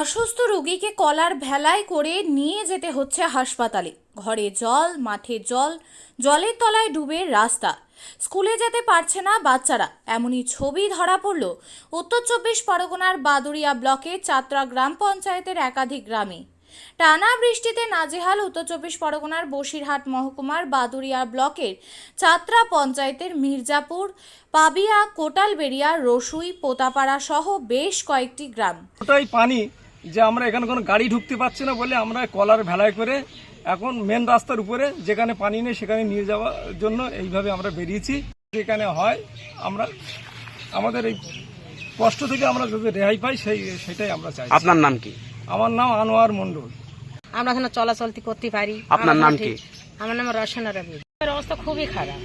অসুস্থ রোগীকে কলার ভেলায় করে নিয়ে যেতে হচ্ছে হাসপাতালে। ঘরে জল, মাঠে জল, জলের তলায় ডুবে রাস্তা। স্কুলে যেতে পারছে না বাচ্চারা। এমনই ছবি ধরা পড়ল উত্তর চব্বিশ পরগনার বাদুরিয়া ব্লকে চাত্রা গ্রাম পঞ্চায়েতের একাধিক গ্রামে। টানা বৃষ্টিতে নাজেহাল উত্তর চব্বিশ পরগনার বসিরহাট মহকুমার বাদুরিয়া ব্লকের চাত্রা পঞ্চায়েতের মির্জাপুর পাবিয়া কোটালবেড়িয়া রসুই পোতাপাড়া সহ বেশ কয়েকটি গ্রাম। ওটাই পানি যে আমরা এখানে কোনো গাড়ি ঢুকতে পারছি না বলে আমরা কলার ভেলায় করে এখন মেন রাস্তার উপরে যেখানে পানি নেই সেখানে নিয়ে যাওয়ার জন্য এইভাবে আমরা বেরিয়েছি। যেখানে হয় আমরা আমাদের এই কষ্ট থেকে আমরা যদি রেহাই পাই সেই সেটাই আমরা চাই আপনার নাম কি? আমার নাম আনোয়ার মন্ডল আমরা এখানে চলাচলতি করতে পারি। আপনার নাম কি? আমার নাম রসনা রবি। অবস্থা খুবই খারাপ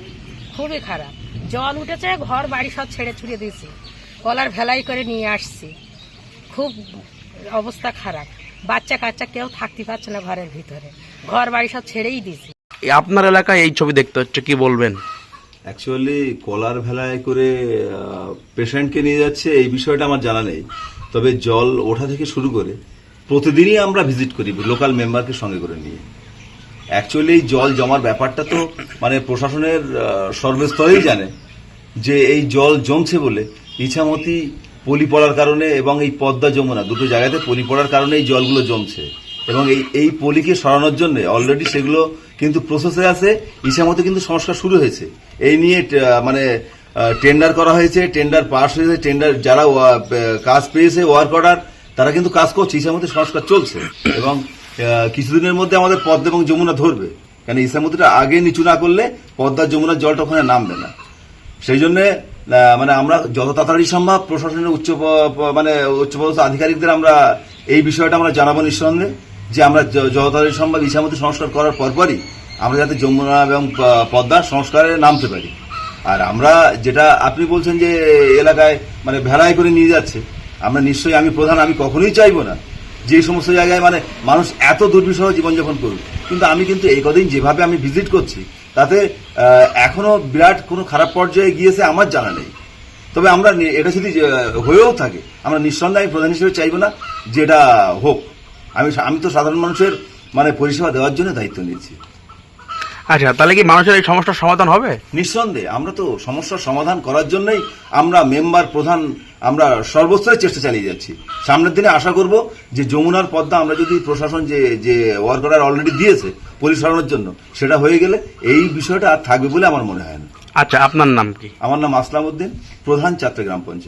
খুবই খারাপ। জল উঠেছে ঘর বাড়ি সব ছেড়ে ছুড়ে দিয়েছে। কলার ভেলাই করে নিয়ে আসছি। খুব অবস্থা খারাপ। বাচ্চা কাচ্চা কেউ থাকতে পারছে না ঘরের ভিতরে। ঘর বাড়ি সব ছেড়েই দিয়েছে। এই আপনার এলাকায় এই ছবি দেখতে হচ্ছে কি বলবেন? অ্যাকচুয়ালি কলার ভেলায় করে পেশেন্টকে নিয়ে যাচ্ছে এই বিষয়টা আমার জানা নেই। তবে জল ওঠা থেকে শুরু করে প্রতিদিনই আমরা ভিজিট করি লোকাল মেম্বারকে সঙ্গে করে নিয়ে। অ্যাকচুয়ালি এই জল জমার ব্যাপারটা তো মানে প্রশাসনের সর্বস্তরেই জানে যে এই জল জমছে বলে ইছামতি পলি পড়ার কারণে এবং এই পদ্মা যমুনা, দুটো জায়গাতে পলি পড়ার কারণে এই জলগুলো জমছে। এবং এই এই পলিকে সরানোর জন্য অলরেডি সেগুলো কিন্তু প্রসেসে আছে, ইছামতি কিন্তু সংস্কার শুরু হয়েছে। এই নিয়ে মানে টেন্ডার করা হয়েছে টেন্ডার পাস হয়েছে টেন্ডার যারা কাজ পেয়েছে ওয়ার্ক অর্ডার তারা কিন্তু কাজ করছে ইছামতি সংস্কার চলছে। এবং কিছুদিনের মধ্যে আমাদের পদ্মা এবং যমুনা ধরবে। কারণ ইসামতিটা আগে নিচু না করলে পদ্মা যমুনার জলটা ওখানে নামবে না। সেই জন্য মানে আমরা যত তাড়াতাড়ি সম্ভব প্রশাসনের উচ্চ মানে উচ্চপদস্থ আধিকারিকদের আমরা এই বিষয়টা আমরা জানাব নিঃসন্দেহে, যে আমরা যত তাড়াতাড়ি সম্ভব ইসামতি সংস্কার করার পরপরই আমরা যাতে যমুনা এবং প- পদ্মা সংস্কারে নামতে পারি। আর আমরা যেটা আপনি বলছেন যে এলাকায় মানে ভেড়ায় করে নিয়ে যাচ্ছে আমরা নিশ্চয়ই আমি প্রধান আমি কখনোই চাইব না যে সমস্ত জায়গায় মানে মানুষ এত দুর্বিষহ জীবনযাপন করুক। কিন্তু আমি কিন্তু এই কদিন যেভাবে আমি ভিজিট করছি তাতে আহ, এখনও বিরাট কোনো খারাপ পর্যায়ে গিয়েছে আমার জানা নেই। তবে আমরা এটা যদি হয়েও থাকে আমরা নিঃসন্দেহে আমি প্রধান হিসেবে চাইব না যে এটা হোক। আমি আমি তো সাধারণ মানুষের মানে পরিষেবা দেওয়ার জন্য দায়িত্ব নিয়েছি। আচ্ছা তাহলে কি মানুষের এই সমস্যার সমাধান হবে? নিঃসন্দেহে আমরা তো সমস্যার সমাধান করার জন্যই আমরা মেম্বার প্রধান আমরা সর্বস্তরে চেষ্টা চালিয়ে যাচ্ছি। সামনের দিনে আশা করব যে যমুনার পদ্মা আমরা যদি প্রশাসন যে যে ওয়ার্ক অর্ডার অলরেডি দিয়েছে পরিচালনার জন্য সেটা হয়ে গেলে এই বিষয়টা আর থাকবে বলে আমার মনে হয় না। আচ্ছা আপনার নাম কি? আমার নাম আসলাম উদ্দিন প্রধান চাত্রা গ্রাম পঞ্চায়েত।